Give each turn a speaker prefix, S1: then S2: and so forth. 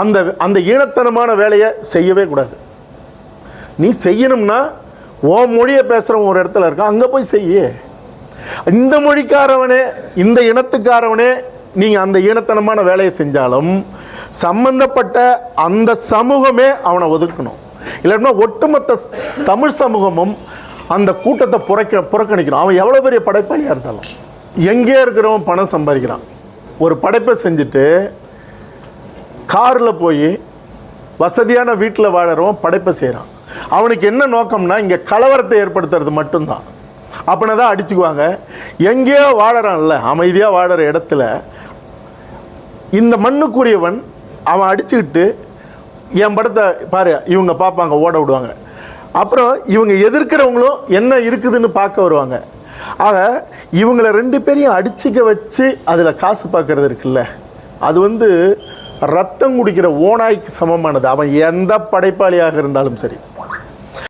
S1: அந்த அந்த ஈனத்தனமான வேலையை செய்யவே கூடாது. நீ செய்யணும்னா ஓ மொழியை பேசுகிறவன் ஒரு இடத்துல இருக்கான் அங்கே போய் செய்ய. இந்த மொழிக்காரவனே இந்த இனத்துக்காரவனே நீங்கள் அந்த ஈனத்தனமான வேலையை செஞ்சாலும் சம்பந்தப்பட்ட அந்த சமூகமே அவனை ஒதுக்கணும். இல்லைன்னா ஒட்டுமொத்த தமிழ் சமூகமும் அந்த கூட்டத்தை புறக்க புறக்கணிக்கணும். அவன் எவ்வளோ பெரிய படைப்பாளியாக இருந்தாலும். எங்கே இருக்கிறவன் பணம் சம்பாதிக்கிறான். ஒரு படைப்பை செஞ்சுட்டு காரில் போய் வசதியான வீட்டில் வாழறவன் படைப்பை செய்கிறான் அவனுக்கு என்ன நோக்கம்னா இங்கே கலவரத்தை ஏற்படுத்துறது மட்டும்தான். அப்படின்னா தான் அடிச்சுக்குவாங்க. எங்கேயோ வாழறான்ல அமைதியாக வாழற இடத்துல இந்த மண்ணுக்குரியவன் அவன் அடிச்சுக்கிட்டு என் படத்தை பாரு இவங்க பார்ப்பாங்க ஓட விடுவாங்க. அப்புறம் இவங்க எதிர்க்கிறவங்களும் என்ன இருக்குதுன்னு பார்க்க வருவாங்க. ஆக இவங்களை ரெண்டு பேரையும் அடிச்சுக்க வச்சு அதில் காசு பார்க்குறது இருக்குல்ல. அது வந்து ரத்தம் குடிக்கிற ஓநாய்க்கு சமமானது. அவன் எந்த படைப்பாளியாக இருந்தாலும் சரி.